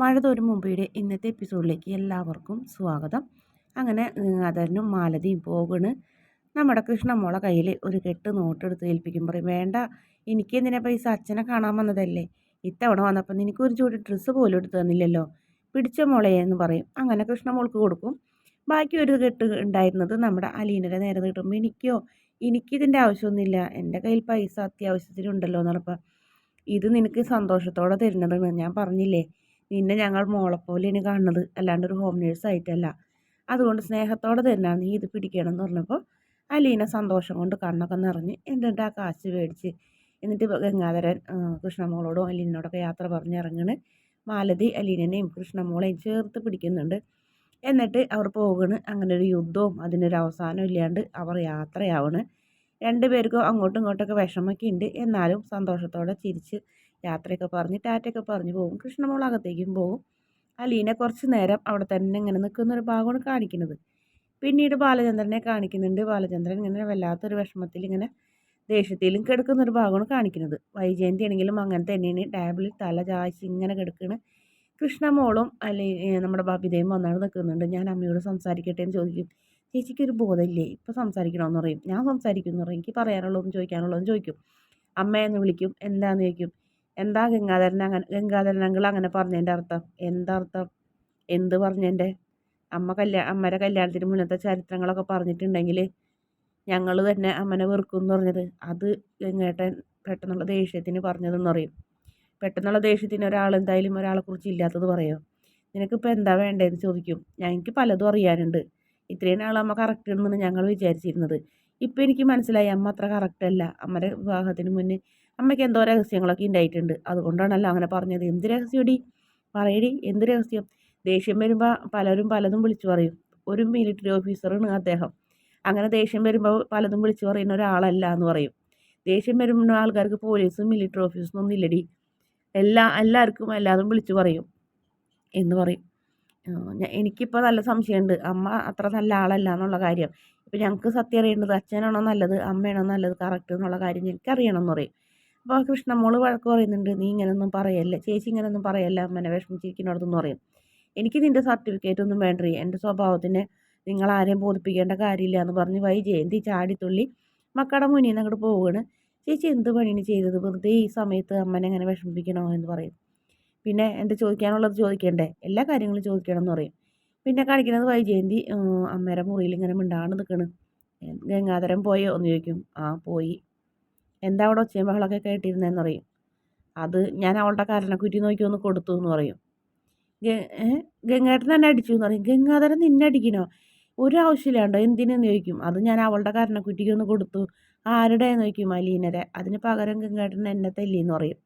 മഴ തോരും മുമ്പയുടെ ഇന്നത്തെ എപ്പിസോഡിലേക്ക് എല്ലാവർക്കും സ്വാഗതം. അങ്ങനെ അതരനും മാലതിയും പോകണ്. നമ്മുടെ കൃഷ്ണമോളെ കയ്യിൽ ഒരു കെട്ട് നോട്ടെടുത്ത് ഏൽപ്പിക്കും പറയും വേണ്ട എനിക്ക് എന്തിനാ പൈസ അച്ഛനെ കാണാൻ വന്നതല്ലേ? ഇത്തവണ വന്നപ്പോൾ നിനക്ക് ഒരു ജോഡി ഡ്രസ്സ് പോലും എടുത്തു തന്നില്ലല്ലോ? പിടിച്ച മോളെ എന്ന് പറയും. അങ്ങനെ കൃഷ്ണമോൾക്ക് കൊടുക്കും. ബാക്കി ഒരു കെട്ട് ഉണ്ടായിരുന്നത് നമ്മുടെ അലീനയുടെ നേരെ കിട്ടുമ്പോൾ എനിക്കോ എനിക്കിതിന്റെ ആവശ്യമൊന്നുമില്ല. എന്റെ കയ്യിൽ പൈസ അത്യാവശ്യത്തിനുണ്ടല്ലോ എന്ന് പറഞ്ഞപ്പോൾ ഇത് നിനക്ക് സന്തോഷത്തോടെ തരുന്നതാണ്. ഞാൻ പറഞ്ഞില്ലേ നിന്നെ ഞങ്ങൾ മോളെപ്പോലെയാണ് കാണുന്നത്. അല്ലാണ്ട് ഒരു ഹോം നേഴ്സ് ആയിട്ടല്ല. അതുകൊണ്ട് സ്നേഹത്തോടെ തന്നെ നീ ഇത് പിടിക്കണം എന്ന് പറഞ്ഞപ്പോൾ അലീന സന്തോഷം കൊണ്ട് കണ്ണൊക്കെ നിറഞ്ഞ് എന്നിട്ട് ആ കാശ് മേടിച്ച്? എന്നിട്ട് ഗംഗാധരൻ കൃഷ്ണമോളോടും അലീനോടൊക്കെ യാത്ര പറഞ്ഞിറങ്ങണ് മാലതി അലീനനെയും കൃഷ്ണമോളെയും ചേർത്ത് പിടിക്കുന്നുണ്ട്. എന്നിട്ട് അവർ പോകണ്. അങ്ങനെ ഒരു യുദ്ധവും അതിനൊരു അവസാനം ഇല്ലാണ്ട് അവർ യാത്രയാവണ്. രണ്ടുപേർക്കും അങ്ങോട്ടും ഇങ്ങോട്ടൊക്കെ വിഷമൊക്കെ ഉണ്ട്. എന്നാലും സന്തോഷത്തോടെ ചിരിച്ച് യാത്രയൊക്കെ പറഞ്ഞ് ടാറ്റയൊക്കെ പറഞ്ഞ് പോകും കൃഷ്ണമോൾ അകത്തേക്കും പോകും അലീന കുറച്ച് നേരം അവിടെ തന്നെ ഇങ്ങനെ നിൽക്കുന്ന ഒരു ഭാഗമാണ് കാണിക്കുന്നത്. പിന്നീട് ബാലചന്ദ്രനെ കാണിക്കുന്നുണ്ട്. ബാലചന്ദ്രൻ ഇങ്ങനെ വല്ലാത്തൊരു വിഷമത്തിൽ ഇങ്ങനെ ദേഷ്യത്തിലും കിടക്കുന്ന ഒരു ഭാഗമാണ് കാണിക്കുന്നത്. വൈജയന്തി ആണെങ്കിലും അങ്ങനെ തന്നെയാണ്. ടേബിളിൽ തല ചായ്ച്ച് ഇങ്ങനെ കിടക്കുകയാണ് കൃഷ്ണമോളും അല്ലെങ്കിൽ നമ്മുടെ ബാബിതയും വന്നാണ് നിൽക്കുന്നുണ്ട്. ഞാൻ അമ്മയോട് സംസാരിക്കട്ടെ എന്ന് ചോദിക്കും. ചേച്ചിക്ക് ഒരു ബോധമില്ലേ? ഇപ്പോൾ സംസാരിക്കണമെന്ന് പറയും. ഞാൻ സംസാരിക്കുന്നു പറയും. എനിക്ക് പറയാനുള്ളതും ചോദിക്കാനുള്ളതും ചോദിക്കും. അമ്മയെന്ന് വിളിക്കും. എന്താന്ന് ചോദിക്കും. എന്താ ഗംഗാധരൻ അങ്ങനെ ഗംഗാധരൻ അങ്കിൾ അങ്ങനെ പറഞ്ഞതിന്റെ അർത്ഥം? എന്താ അർത്ഥം? എന്ത് പറഞ്ഞതിന്റെ? അമ്മ കല്യാ അമ്മയുടെ കല്യാണത്തിന് മുന്നത്തെ ചരിത്രങ്ങളൊക്കെ പറഞ്ഞിട്ടുണ്ടെങ്കിൽ ഞങ്ങൾ തന്നെ അമ്മനെ വെറുക്കും എന്ന് പറഞ്ഞത്. അത് ഗംഗേട്ടൻ പെട്ടെന്നുള്ള ദേഷ്യത്തിന് പറഞ്ഞതെന്ന് പറയും. പെട്ടെന്നുള്ള ദേഷ്യത്തിന് ഒരാൾ എന്തായാലും ഒരാളെ കുറിച്ച് ഇല്ലാത്തത് പറയോ? നിനക്കിപ്പോൾ എന്താ വേണ്ടതെന്ന് ചോദിക്കും. ഞങ്ങൾക്ക് പലതും അറിയാനുണ്ട്. ഇത്രയും നാൾ അമ്മ കറക്റ്റ് ഉണ്ടെന്ന് ഞങ്ങൾ വിചാരിച്ചിരുന്നത്. ഇപ്പം എനിക്ക് മനസ്സിലായി അമ്മ അത്ര കറക്റ്റ് അല്ല. അമ്മയുടെ വിവാഹത്തിന് മുന്നേ അമ്മയ്ക്ക് എന്തോ രഹസ്യങ്ങളൊക്കെ ഉണ്ടായിട്ടുണ്ട് അതുകൊണ്ടാണല്ലോ അങ്ങനെ പറഞ്ഞത്. എന്ത് രഹസ്യടി പറയടി എന്ത് രഹസ്യം? ദേഷ്യം വരുമ്പോൾ പലരും പലതും വിളിച്ചു പറയും. ഒരു മിലിറ്ററി ഓഫീസറാണ് അദ്ദേഹം. അങ്ങനെ ദേഷ്യം വരുമ്പോൾ പലതും വിളിച്ചു പറയുന്ന ഒരാളല്ല എന്ന് പറയും. ദേഷ്യം വരുമ്പോൾ ആൾക്കാർക്ക് പോലീസും മിലിറ്ററി ഓഫീസും ഒന്നും ഇല്ലടി. എല്ലാ എല്ലാവർക്കും എല്ലാതും വിളിച്ചു പറയും എന്ന് പറയും. എനിക്കിപ്പോൾ നല്ല സംശയമുണ്ട് അമ്മ അത്ര നല്ല ആളല്ല എന്നുള്ള കാര്യം. ഇപ്പം ഞങ്ങൾക്ക് സത്യം അറിയേണ്ടത് അച്ഛനാണോ നല്ലത് അമ്മയാണോ നല്ലത് കറക്റ്റ് എന്നുള്ള കാര്യം എനിക്ക് എന്ന് പറയും. അപ്പോൾ കൃഷ്ണമോൾ വഴക്ക് പറയുന്നുണ്ട് നീ ഇങ്ങനൊന്നും പറയല്ല ചേച്ചി ഇങ്ങനൊന്നും പറയല്ല അമ്മനെ വിഷമിച്ചിരിക്കുന്നിടത്തെന്ന് പറയും. എനിക്ക് നിന്റെ സർട്ടിഫിക്കറ്റ് ഒന്നും വേണ്ടേ എന്റെ സ്വഭാവത്തിന് നിങ്ങൾ ആരെയും ബോധിപ്പിക്കേണ്ട കാര്യമില്ല എന്ന് പറഞ്ഞ് വൈ ജയന്തി ചാടിത്തുള്ളി മക്കളുടെ മുന്നിൽ നിന്ന് അങ്ങോട്ട് പോവുകയാണ് ചേച്ചി എന്ത് പണിയാണ് ചെയ്തത്? വെറുതെ ഈ സമയത്ത് അമ്മനെ എങ്ങനെ വിഷമിപ്പിക്കണോ? എന്ന് പറയും. പിന്നെ എന്റെ ചോദിക്കാനുള്ളത് ചോദിക്കണ്ടേ? എല്ലാ കാര്യങ്ങളും ചോദിക്കണം എന്ന് പറയും. പിന്നെ കാണിക്കുന്നത് വൈജയന്തി അമ്മേരെ മുറിയിൽ ഇങ്ങനെ മിണ്ടാണ്ട് നിൽക്കണ് ഗംഗാധരൻ പോയോ എന്ന് ചോദിക്കും. ആ പോയി. എന്താ അവിടെ ഒച്ചയും ബഹളമൊക്കെ കേട്ടിരുന്നതെന്ന് പറയും. അത് ഞാൻ അവളുടെ കരണക്കുറ്റി നോക്കി ഒന്ന് കൊടുത്തു എന്ന് പറയും. ഗംഗാധരൻ തന്നെ അടിച്ചു എന്ന് പറയും. ഗംഗാധരൻ നിന്നെ അടിക്കണോ? ഒരു ആവശ്യമില്ലാണ്ടോ എന്തിനെന്ന് ചോദിക്കും. അത് ഞാൻ അവളുടെ കരണക്കുറ്റിക്ക് ഒന്ന് കൊടുത്തു. ആരുടെ നോക്കും അലീനരെ അതിന് പകരം ഗംഗാധരൻ എന്നെ തല്ലിയെന്ന് പറയും.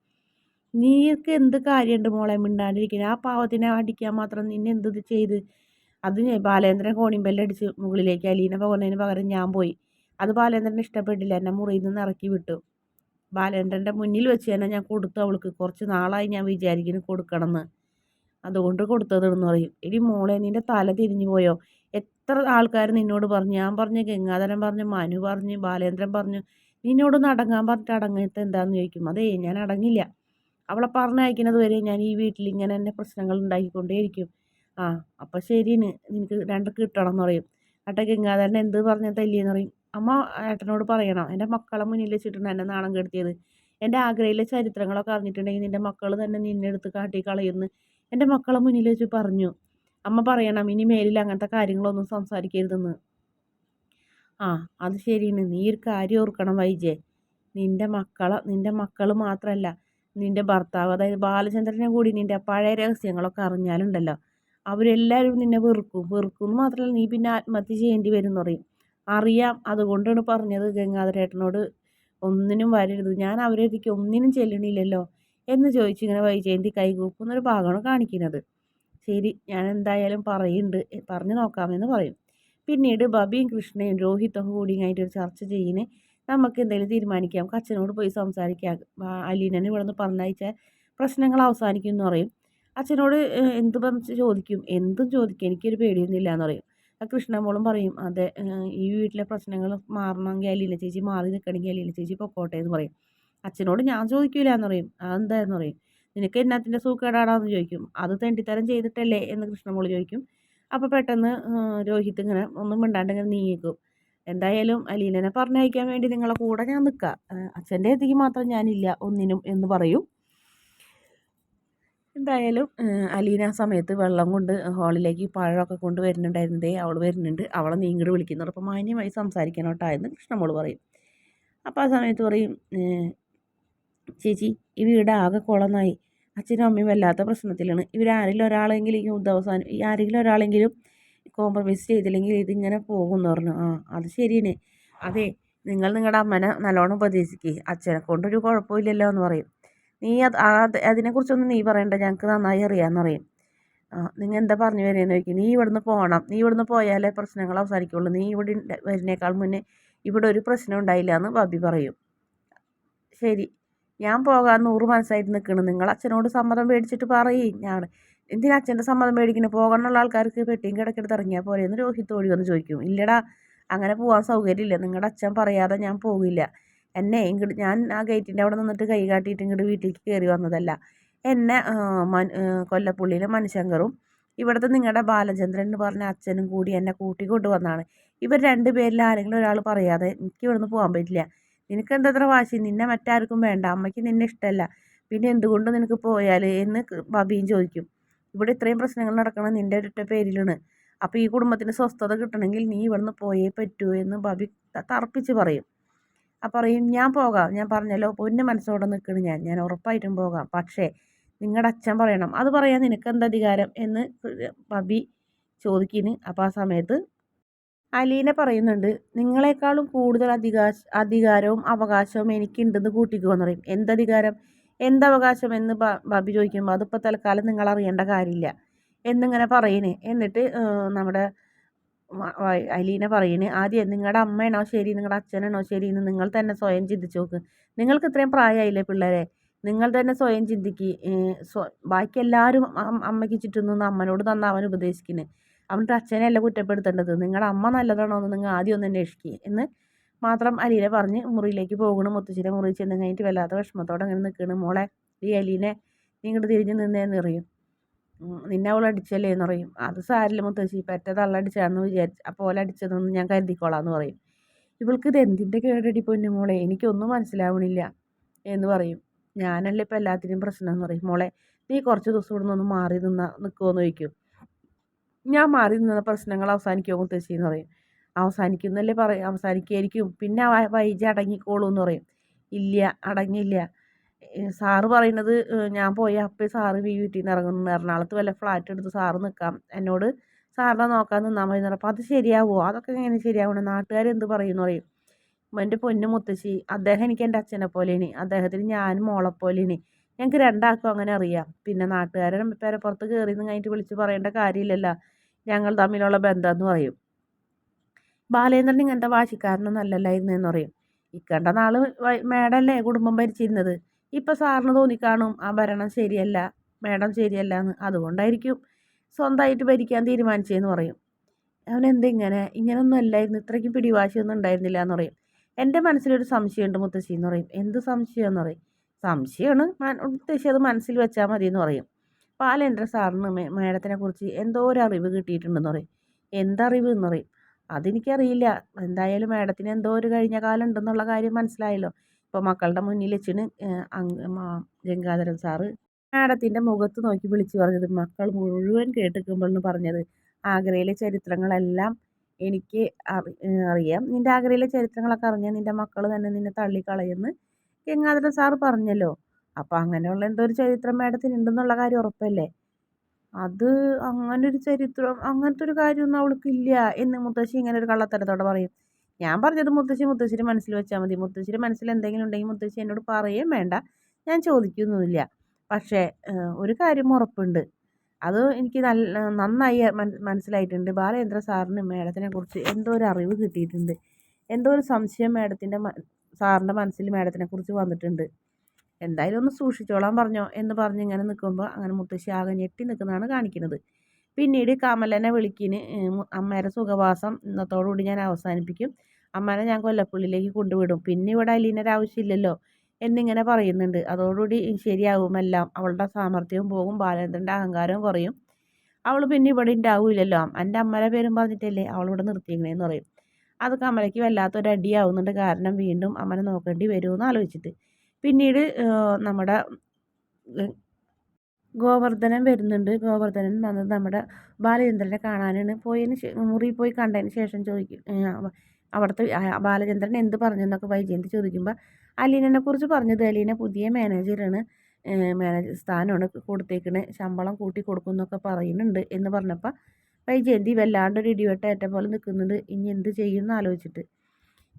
നീക്ക് എന്ത് കാര്യമുണ്ട് മോളെ മിണ്ടാണ്ടിരിക്കുന്നത് ആ പാവത്തിനെ അടിക്കാൻ മാത്രം നിന്നെ എന്ത് ചെയ്ത്? അത് ബാലേന്ദ്രൻ കോണിമ്പല്ലടിച്ച് മുകളിലേക്ക് അലീന പോകുന്നതിന് പകരം ഞാൻ പോയി. അത് ബാലേന്ദ്രൻ ഇഷ്ടപ്പെട്ടില്ല. എന്നെ മുറിയിൽ നിന്ന് ഇറക്കി വിട്ടു. ബാലേന്ദ്രന്റെ മുന്നിൽ വെച്ച് തന്നെ ഞാൻ കൊടുത്തു അവൾക്ക്. കുറച്ച് നാളായി ഞാൻ വിചാരിക്കുന്നു കൊടുക്കണമെന്ന്. അതുകൊണ്ട് കൊടുത്തതെന്ന് പറയും. എടി മോളെ നിന്റെ തല തിരിഞ്ഞു പോയോ? എത്ര ആൾക്കാർ നിന്നോട് പറഞ്ഞു? ഞാൻ പറഞ്ഞു ഗംഗാധരൻ പറഞ്ഞു മനു പറഞ്ഞു ബാലേന്ദ്രൻ പറഞ്ഞു. നിന്നോട് അടങ്ങാൻ പറഞ്ഞിട്ട് അടങ്ങിയിട്ട് എന്താണെന്ന് ചോദിക്കും. അതേ ഞാൻ അടങ്ങില്ല. അവളെ പറഞ്ഞയക്കുന്നത് വരെ ഞാൻ ഈ വീട്ടിൽ ഇങ്ങനെ തന്നെ പ്രശ്നങ്ങൾ ഉണ്ടാക്കിക്കൊണ്ടേയിരിക്കും. ആ അപ്പം ശരിയെന്ന് നിനക്ക് രണ്ട് കിട്ടണം എന്ന് പറയും. അട്ട ഗംഗാധരൻ എന്ത് പറഞ്ഞ തല്ലിയെന്ന് പറയും. അമ്മ ഏട്ടനോട് പറയണം എന്റെ മക്കളെ മുന്നിൽ വെച്ചിട്ടുണ്ട് എന്നെ നാണം കെടുത്തിയത്. എന്റെ ആഗ്രയിലെ ചരിത്രങ്ങളൊക്കെ അറിഞ്ഞിട്ടുണ്ടെങ്കിൽ നിന്റെ മക്കൾ തന്നെ നിന്നെ എടുത്ത് കാട്ടി കളയുന്നു എന്റെ മക്കളെ മുന്നിൽ വെച്ച് പറഞ്ഞു. അമ്മ പറയണം ഇനി മേലിൽ അങ്ങനത്തെ കാര്യങ്ങളൊന്നും സംസാരിക്കരുതെന്ന്. ആ അത് ശരിയാണ് നീ ഒരു കാര്യം ഓർക്കണം വൈജേ. നിന്റെ മക്കളെ നിന്റെ മക്കൾ മാത്രമല്ല നിന്റെ ഭർത്താവ് അതായത് ബാലചന്ദ്രനെ കൂടി നിന്റെ പഴയ രഹസ്യങ്ങളൊക്കെ അറിഞ്ഞാലുണ്ടല്ലോ. അവരെല്ലാവരും നിന്നെ വെറുക്കും. വെറുക്കും എന്ന് മാത്രമല്ല നീ പിന്നെ ആത്മഹത്യ ചെയ്യേണ്ടി വരും എന്ന് പറയും. അറിയാം അതുകൊണ്ടാണ് പറഞ്ഞത് ഗംഗാധരേട്ടനോട് ഒന്നിനും വരരുത്. ഞാൻ അവരെതിക്ക് ഒന്നിനും ചെല്ലണില്ലല്ലോ എന്ന് ചോദിച്ചിങ്ങനെ വൈജയന്തി കൈകൂക്കുന്നൊരു ഭാഗമാണ് കാണിക്കുന്നത്. ശരി ഞാൻ എന്തായാലും പറയുന്നുണ്ട്. പറഞ്ഞു നോക്കാമെന്ന് പറയും. പിന്നീട് ബബിയും കൃഷ്ണയും രോഹിത്തൊക്കെ കൂടി ആയിട്ട് ഒരു ചർച്ച ചെയ്യുന്നത് നമുക്ക് എന്തെങ്കിലും തീരുമാനിക്കാം. അച്ഛനോട് പോയി സംസാരിക്കാം. അലീനനെ ഇവിടെ നിന്ന് പറഞ്ഞയച്ചാൽ പ്രശ്നങ്ങൾ അവസാനിക്കും എന്ന് പറയും. അച്ഛനോട് എന്ത് ചോദിക്കും. എന്തും ചോദിക്കും. എനിക്കൊരു പേടിയൊന്നുമില്ല എന്ന് പറയും കൃഷ്ണമോളും പറയും അതെ ഈ വീട്ടിലെ പ്രശ്നങ്ങൾ മാറണമെങ്കിൽ അലീന ചേച്ചി മാറി നിൽക്കണമെങ്കിൽ അലീന ചേച്ചി പൊക്കോട്ടെ എന്ന് പറയും. അച്ഛനോട് ഞാൻ ചോദിക്കില്ല എന്ന് പറയും അതെന്താന്ന് പറയും? നിനക്ക് എന്നാത്തിന്റെ സൂക്കേടാടാന്ന് ചോദിക്കും. അത് തെണ്ടിത്തരം ചെയ്തിട്ടല്ലേ? എന്ന് കൃഷ്ണമോൾ ചോദിക്കും. അപ്പോൾ പെട്ടെന്ന് രോഹിത് ഇങ്ങനെ ഒന്നും മിണ്ടാണ്ട് ഇങ്ങനെ നീങ്ങിക്കും എന്തായാലും അലീനനെ പറഞ്ഞയക്കാൻ വേണ്ടി നിങ്ങളെ കൂടെ ഞാൻ നിൽക്കാം. അച്ഛന്റെ എത്തിക്ക് മാത്രം ഞാനില്ല. ഒന്നിനും എന്ന് പറയും. എന്തായാലും അലീന ആ സമയത്ത് വെള്ളം കൊണ്ട് ഹാളിലേക്ക് പഴമൊക്കെ കൊണ്ട് വരുന്നുണ്ടായിരുന്നതേ അവൾ വരുന്നുണ്ട്. അവളെ നീ ഇങ്ങോട്ട് അപ്പോൾ മാന്യമായി സംസാരിക്കണം കേട്ടോ എന്ന് കൃഷ്ണമോൾ പറയും. അപ്പോൾ ആ സമയത്ത് പറയും ചേച്ചി ഈ വീട് ആകെ കുളന്നായി. അച്ഛനും അമ്മയും വല്ലാത്ത പ്രശ്നത്തിലാണ്. ഇവരാരെങ്കിലും ഒരാളെങ്കിലും ഈ അവസാനം ഈ ആരെങ്കിലും ഒരാളെങ്കിലും കോംപ്രമൈസ് ചെയ്തില്ലെങ്കിൽ ഇതിങ്ങനെ പോകും എന്ന് പറഞ്ഞു. ആ അത് ശരിയാണ് അതെ നിങ്ങൾ നിങ്ങളുടെ അമ്മനെ നല്ലോണം ഉപദേശിക്കുക അച്ഛനെ കൊണ്ടൊരു കുഴപ്പമില്ലല്ലോ എന്ന് പറയും. നീ അത് അത് അതിനെക്കുറിച്ചൊന്നും നീ പറയണ്ട ഞങ്ങൾക്ക് നന്നായി അറിയാമെന്ന് പറയും നിങ്ങൾ എന്താ പറഞ്ഞു വരുന്നതെന്ന് ചോദിക്കും. നീ ഇവിടുന്ന് പോകണം നീ ഇവിടുന്ന് പോയാലേ പ്രശ്നങ്ങൾ അവസാനിക്കുള്ളൂ. നീ ഇവിടെ വരുന്നേക്കാൾ മുന്നേ ഇവിടെ ഒരു പ്രശ്നം ഉണ്ടായില്ല എന്ന് ബാബി പറയും. ശരി. ഞാൻ പോകാൻ നൂറ് മനസ്സായിട്ട് നിൽക്കണം നിങ്ങൾ അച്ഛനോട് സമ്മതം മേടിച്ചിട്ട് പറയും. ഞാൻ എന്തിനാ അച്ഛന്റെ സമ്മതം മേടിക്കണം? പോകാനുള്ള ആൾക്കാർക്ക് പെട്ടിയും കിടക്കെടുത്ത് ഇറങ്ങിയാൽ പോലെ എന്ന് രോഹിത് ഓടി വന്ന് ചോദിക്കും. ഇല്ലടാ അങ്ങനെ പോകാൻ സൗകര്യമില്ല. നിങ്ങളുടെ അച്ഛൻ പറയാതെ ഞാൻ പോകില്ല. എന്നെ ഇങ്ങോട്ട് ഞാൻ ആ ഗേറ്റിന്റെ അവിടെ നിന്നിട്ട് കൈ കാട്ടിയിട്ട് ഇങ്ങോട്ട് വീട്ടിലേക്ക് കയറി വന്നതല്ല. എന്നെ കൊല്ലപ്പുള്ളിയിലെ മനുശങ്കറും ഇവിടുത്തെ നിങ്ങളുടെ ബാലചന്ദ്രൻ എന്ന് പറഞ്ഞ അച്ഛനും കൂടി എന്നെ കൂട്ടിക്കൊണ്ട് വന്നതാണ് ഇവർ രണ്ട് പേരിൽ ആരെങ്കിലും ഒരാൾ പറയാതെ എനിക്ക് ഇവിടുന്ന് പോകാൻ പറ്റില്ല. നിനക്ക് എന്തത്ര വാശി? നിന്നെ മറ്റാർക്കും വേണ്ട. അമ്മയ്ക്ക് നിന്നെ ഇഷ്ടമല്ല പിന്നെ എന്തുകൊണ്ട് നിനക്ക് പോയാൽ എന്ന് ബബിയും ചോദിക്കും. ഇവിടെ ഇത്രയും പ്രശ്നങ്ങൾ നടക്കണം നിന്റെ ഒരൊറ്റ പേരിലാണ്. അപ്പോൾ ഈ കുടുംബത്തിന് സ്വസ്ഥത കിട്ടണമെങ്കിൽ നീ ഇവിടുന്ന് പോയേ പറ്റൂ എന്ന് ബബി തർപ്പിച്ച് പറയും. അപ്പോൾ പറയും ഞാൻ പോകാം. ഞാൻ പറഞ്ഞല്ലോ പൊന്നു മനസ്സോടെ നിൽക്കണം ഞാൻ. ഞാൻ ഉറപ്പായിട്ടും പോകാം. പക്ഷേ നിങ്ങളുടെ അച്ഛൻ പറയണം അത് പറയാൻ നിനക്ക് എന്താ അധികാരം? എന്ന് ബബി ചോദിക്കുന്നു അപ്പോൾ ആ സമയത്ത് അലീന പറയുന്നുണ്ട് നിങ്ങളെക്കാളും കൂടുതൽ അധികാ അധികാരവും അവകാശവും എനിക്കുണ്ടെന്ന് കൂട്ടിക്കുമെന്ന് പറയും. എന്തധികാരം എന്തവകാശം എന്ന് ബബി ചോദിക്കുമ്പോൾ അതിപ്പോൾ തൽക്കാലം നിങ്ങൾ അറിയേണ്ട കാര്യമില്ല. എന്നിങ്ങനെ പറയുന്നേ എന്നിട്ട് നമ്മുടെ അലീന പറയുന്നത് ആദ്യം നിങ്ങളുടെ അമ്മയാണോ ശരി നിങ്ങളുടെ അച്ഛനാണോ ശരി എന്ന് നിങ്ങൾ തന്നെ സ്വയം ചിന്തിച്ച് നോക്ക്. നിങ്ങൾക്ക് ഇത്രയും പ്രായമായില്ലേ പിള്ളേരെ? നിങ്ങൾ തന്നെ സ്വയം ചിന്തിക്ക്. ബാക്കി എല്ലാവരും അമ്മയ്ക്ക് ചുറ്റും നിന്ന് അമ്മനോട് അവൻ ഉപദേശിക്കുന്നത് അവന്റെ അച്ഛനെയല്ല കുറ്റപ്പെടുത്തേണ്ടത്. നിങ്ങളുടെ അമ്മ നല്ലതാണോ എന്ന് നിങ്ങൾ ആദ്യം ഒന്ന് അന്വേഷിക്കുക എന്ന് മാത്രം അലീനെ പറഞ്ഞ് മുറിയിലേക്ക് പോകണം മുത്തശ്ശിയുടെ മുറി ചെന്ന് കഴിഞ്ഞിട്ട് വല്ലാത്ത വിഷമത്തോടെ അങ്ങനെ നിൽക്കണം മോളെ ഈ അലീനെ നിങ്ങളുടെ തിരിഞ്ഞ് നിന്നേന്ന് പറയും നിന്നെ അവൾ അടിച്ചല്ലേ എന്ന് പറയും. അത് സാരില്ല മുത്തശ്ശി പെറ്റ തള്ളടിച്ചാന്ന് വിചാരിച്ച് അപ്പോൾ ഓല അടിച്ചതെന്ന് ഞാൻ കരുതിക്കോളാന്ന് പറയും. ഇവൾക്ക് ഇത് എന്തിന്റെ കേടടി പൊന്നു മോളെ? എനിക്കൊന്നും മനസ്സിലാവണില്ല എന്ന് പറയും. ഞാനല്ലേ ഇപ്പം എല്ലാത്തിനും പ്രശ്നം എന്ന് പറയും. മോളെ നീ കുറച്ച് ദിവസം ഇവിടെ നിന്ന് മാറി നിന്ന നിൽക്കുമെന്ന് ചോദിക്കും. ഞാൻ മാറി നിന്ന പ്രശ്നങ്ങൾ അവസാനിക്കുമോ മുത്തശ്ശി എന്ന് പറയും. അവസാനിക്കുന്നല്ലേ പറയും അവസാനിക്കുമായിരിക്കും പിന്നെ വൈജ അടങ്ങിക്കോളൂ എന്ന് പറയും. ഇല്ല അടങ്ങില്ല സാറ് പറയുന്നത് ഞാൻ പോയി അപ്പം സാറ് ഈ വീട്ടിൽ നിന്ന് ഇറങ്ങുന്നു എറണാകുളത്ത് വല്ല ഫ്ലാറ്റ് എടുത്ത് സാറ് നിൽക്കാം എന്നോട് സാറിനെ നോക്കാൻ നിന്നാൽ മതി. എന്ന് അത് ശരിയാവുമോ അതൊക്കെ എങ്ങനെ ശരിയാവണം? നാട്ടുകാരെന്ത് പറയുന്നു പറയും? എന്റെ പൊന്നു മുത്തശ്ശി അദ്ദേഹം എനിക്ക് എന്റെ അച്ഛനെ പോലെയാണ്. അദ്ദേഹത്തിന് ഞാനും മോളെ പോലെയാണ്. ഞങ്ങൾക്ക് രണ്ടാൾക്കും അങ്ങനെ അറിയാം. പിന്നെ നാട്ടുകാരെ പേരെ പുറത്ത് കയറി നിന്ന് കഴിഞ്ഞിട്ട് വിളിച്ച് പറയേണ്ട കാര്യമില്ലല്ലോ. ഞങ്ങൾ തമ്മിലുള്ള ബന്ധം എന്ന് പറയും. ബാലേന്ദ്രൻ ഇങ്ങനത്തെ വാശിക്കാരനൊന്നും അല്ലല്ലായിരുന്നു എന്ന് പറയും. ഇക്കണ്ട നാൾ മേടല്ലേ? കുടുംബം ഭരിച്ചിരുന്നത്. ഇപ്പം സാറിന് തോന്നിക്കാണും ആ ഭരണം ശരിയല്ല മേഡം ശരിയല്ല എന്ന് അതുകൊണ്ടായിരിക്കും സ്വന്തമായിട്ട് ഭരിക്കാൻ തീരുമാനിച്ചതെന്ന് പറയും. അവൻ എന്തിങ്ങനെ ഇങ്ങനൊന്നും അല്ലായിരുന്നു ഇത്രയ്ക്കും പിടിവാശിയൊന്നും ഉണ്ടായിരുന്നില്ല എന്ന് പറയും. എന്റെ മനസ്സിലൊരു സംശയമുണ്ട് മുത്തശ്ശി എന്ന് പറയും. എന്ത് സംശയം എന്ന് പറയും? സംശയമാണ്. മുത്തശ്ശി അത് മനസ്സിൽ വെച്ചാൽ മതി എന്ന് പറയും. പാലേന്ദ്ര സാറിന് മേഡത്തിനെ കുറിച്ച് എന്തോ ഒരു അറിവ് കിട്ടിയിട്ടുണ്ടെന്ന് പറയും. എന്തറിവ് എന്ന് പറയും? അതെനിക്കറിയില്ല. എന്തായാലും മേഡത്തിന് എന്തോ ഒരു കഴിഞ്ഞ കാലം ഉണ്ടെന്നുള്ള കാര്യം മനസ്സിലായല്ലോ. ഇപ്പോൾ മക്കളുടെ മുന്നിൽ വെച്ചിന് ഗംഗാധരൻ സാറ് മാഡത്തിന്റെ മുഖത്ത് നോക്കി വിളിച്ചു പറഞ്ഞത്. മക്കൾ മുഴുവൻ കേട്ടിരിക്കുമ്പോഴെന്ന് പറഞ്ഞത്. ആഗ്രയിലെ ചരിത്രങ്ങളെല്ലാം എനിക്ക് അറിയാം. നിന്റെ ആഗ്രയിലെ ചരിത്രങ്ങളൊക്കെ അറിഞ്ഞാൽ നിന്റെ മക്കൾ തന്നെ നിന്നെ തള്ളിക്കളയുമെന്ന് ഗംഗാധരൻ സാറ് പറഞ്ഞല്ലോ. അപ്പോൾ അങ്ങനെയുള്ള എന്തോ ഒരു ചരിത്രം മാഡത്തിന് ഉണ്ടെന്നുള്ള കാര്യം ഉറപ്പല്ലേ? അത് അങ്ങനൊരു ചരിത്രം അങ്ങനത്തെ ഒരു കാര്യമൊന്നും അവൾക്കില്ല എന്ന് മുത്തശ്ശി ഇങ്ങനെ ഒരു കള്ളത്തരത്തോടെ പറയും. ഞാൻ പറഞ്ഞത് മുത്തശ്ശി മുത്തശ്ശിയുടെ മനസ്സിൽ വെച്ചാൽ മതി. മുത്തശ്ശിയുടെ മനസ്സിൽ എന്തെങ്കിലും ഉണ്ടെങ്കിൽ മുത്തശ്ശി എന്നോട് പറയുകയും വേണ്ട. ഞാൻ ചോദിക്കുന്നുമില്ല. പക്ഷേ ഒരു കാര്യം ഉറപ്പുണ്ട്. അത് എനിക്ക് നല്ല നന്നായി മനസ്സിലായിട്ടുണ്ട്. ബാലചന്ദ്ര സാറിന് മേഡത്തിനെ കുറിച്ച് എന്തോ ഒരു അറിവ് കിട്ടിയിട്ടുണ്ട്. എന്തോ ഒരു സംശയം മേഡത്തിന്റെ സാറിന്റെ മനസ്സിൽ മേഡത്തിനെ കുറിച്ച് വന്നിട്ടുണ്ട്. എന്തായാലും ഒന്ന് സൂക്ഷിച്ചോളാൻ പറഞ്ഞോ എന്ന് പറഞ്ഞ് ഇങ്ങനെ നിൽക്കുമ്പോൾ അങ്ങനെ മുത്തശ്ശി ആകെ ഞെട്ടി നിൽക്കുന്നതാണ് കാണിക്കുന്നത്. പിന്നീട് കമലനെ വിളിക്കിന്. അമ്മേരെ സുഖവാസം ഇന്നത്തോടുകൂടി ഞാൻ അവസാനിപ്പിക്കും. അമ്മേനെ ഞാൻ കൊല്ലപ്പുള്ളിലേക്ക് കൊണ്ടുവിടും. പിന്നെ ഇവിടെ അലീനൊരു ആവശ്യമില്ലല്ലോ എന്നിങ്ങനെ പറയുന്നുണ്ട്. അതോടുകൂടി ശരിയാവും എല്ലാം. അവളുടെ സാമർഥ്യവും പോകും. ബാലേന്ദ്രന്റെ അഹങ്കാരവും കുറയും. അവൾ പിന്നെ ഇവിടെ ഉണ്ടാവില്ലല്ലോ എന്റെ അമ്മയുടെ പേരും പറഞ്ഞിട്ടല്ലേ അവളിവിടെ നിർത്തിയേക്കണേന്ന് പറയും. അത് കമലയ്ക്ക് വല്ലാത്തൊരു അടിയാവുന്നുണ്ട് കാരണം വീണ്ടും അമ്മനെ നോക്കേണ്ടി വരുമെന്ന് ആലോചിച്ചിട്ട്. പിന്നീട് നമ്മുടെ ഗോവർദ്ധനൻ വരുന്നുണ്ട്. ഗോവർദ്ധനൻ വന്നത് നമ്മുടെ ബാലചന്ദ്രനെ കാണാനാണ്. പോയതിന് മുറിയിൽ പോയി കണ്ടതിന് ശേഷം ചോദിക്കും അവിടുത്തെ ബാലചന്ദ്രൻ എന്ത് പറഞ്ഞു എന്നൊക്കെ വൈജയന്തി ചോദിക്കുമ്പോൾ അലീനനെ കുറിച്ച് പറഞ്ഞത് അലീന പുതിയ മാനേജറാണ് മാനേജർ സ്ഥാനമാണ് കൊടുത്തേക്കണ് ശമ്പളം കൂട്ടി കൊടുക്കും എന്നൊക്കെ പറയുന്നുണ്ട് എന്ന് പറഞ്ഞപ്പോൾ വൈജയന്തി വല്ലാണ്ടൊരു ഇടിവെട്ടേറ്റ പോലെ നിൽക്കുന്നുണ്ട്. ഇനി എന്ത് ചെയ്യും എന്ന് ആലോചിച്ചിട്ട്.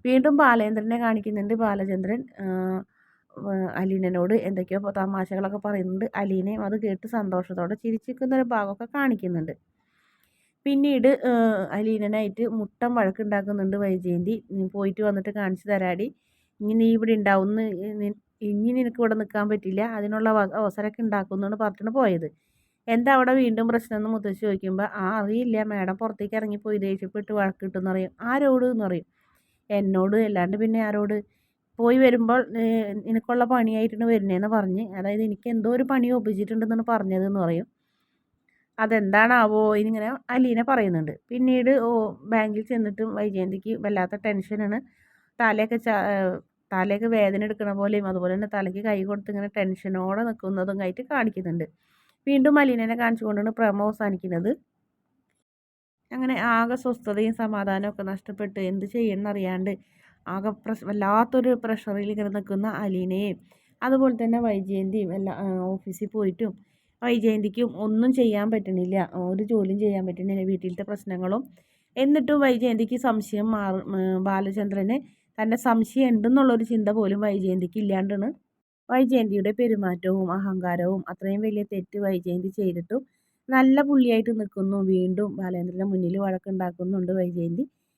വീണ്ടും ബാലചന്ദ്രനെ കാണിക്കുന്നുണ്ട്. ബാലചന്ദ്രൻ അലീനനോട് എന്തൊക്കെയോ തമാശകളൊക്കെ പറയുന്നുണ്ട്. അലീനയും അത് കേട്ട് സന്തോഷത്തോടെ ചിരിച്ചിരിക്കുന്നൊരു ഭാഗമൊക്കെ കാണിക്കുന്നുണ്ട്. പിന്നീട് അലീനനായിട്ട് മുട്ടം വഴക്കുണ്ടാക്കുന്നുണ്ട് വൈജയന്തി. പോയിട്ട് വന്നിട്ട് കാണിച്ചു തരാടി. ഇനി നീ ഇവിടെ ഉണ്ടാവും. ഇനി നിനക്ക് ഇവിടെ നിൽക്കാൻ പറ്റില്ല. അതിനുള്ള അവസരമൊക്കെ ഉണ്ടാക്കുന്നുണ്ട് പറഞ്ഞിട്ട് പോയത്. എന്താ അവിടെ വീണ്ടും പ്രശ്നം എന്ന് മുത്തശ്ശി ചോദിക്കുമ്പോൾ ആ അറിയില്ല. മാഡം പുറത്തേക്ക് ഇറങ്ങിപ്പോയി. ദേഷ്യപ്പെട്ട് വഴക്കിട്ടെന്ന് പറയും. ആരോട്? എന്ന് പറയും. എന്നോട് അല്ലാണ്ട് പിന്നെ ആരോട്? പോയി വരുമ്പോൾ നിനക്കുള്ള പണിയായിട്ടാണ് വരുന്നതെന്ന് പറഞ്ഞ് അതായത് എനിക്ക് എന്തോ ഒരു പണി ഒപ്പിച്ചിട്ടുണ്ടെന്നാണ് പറഞ്ഞതെന്ന് പറയും. അതെന്താണാവോ ഇനിങ്ങനെ അലീന പറയുന്നുണ്ട്. പിന്നീട് ഓ ബാങ്കിൽ ചെന്നിട്ടും വൈജയന്തിക്ക് വല്ലാത്ത ടെൻഷനാണ്. തലയൊക്കെ ച തലയൊക്കെ വേദന എടുക്കണ പോലെയും അതുപോലെ തന്നെ തലയ്ക്ക് കൈ കൊടുത്ത് ഇങ്ങനെ ടെൻഷനോടെ നിൽക്കുന്നതും ആയിട്ട് കാണിക്കുന്നുണ്ട്. വീണ്ടും അലീനനെ കാണിച്ചുകൊണ്ടാണ് പ്രമോ അവസാനിക്കുന്നത്. അങ്ങനെ ആകെ സ്വസ്ഥതയും ഒക്കെ നഷ്ടപ്പെട്ട് എന്ത് ചെയ്യണമെന്ന് അറിയാണ്ട് ആകെ പ്രശ് വല്ലാത്തൊരു പ്രഷറിൽ ഇങ്ങനെ നിൽക്കുന്ന അലീനയും അതുപോലെ തന്നെ വൈജയന്തിയും എല്ലാ ഓഫീസിൽ പോയിട്ടും വൈജയന്തിക്കും ഒന്നും ചെയ്യാൻ പറ്റണില്ല. ഒരു ജോലിയും ചെയ്യാൻ പറ്റണില്ല. വീട്ടിലത്തെ പ്രശ്നങ്ങളും. എന്നിട്ടും വൈജയന്തിക്ക് സംശയം മാറും ബാലചന്ദ്രന് തന്റെ സംശയം ഉണ്ടെന്നുള്ളൊരു ചിന്ത പോലും വൈജയന്തിക്ക് ഇല്ലാണ്ടാണ്. വൈജയന്തിയുടെ പെരുമാറ്റവും അഹങ്കാരവും അത്രയും വലിയ തെറ്റ് വൈജയന്തി ചെയ്തിട്ടും നല്ല പുള്ളിയായിട്ട് നിൽക്കുന്നു. വീണ്ടും ബാലേന്ദ്രന്റെ മുന്നിൽ വഴക്കുണ്ടാക്കുന്നുണ്ട് വൈജയന്തി.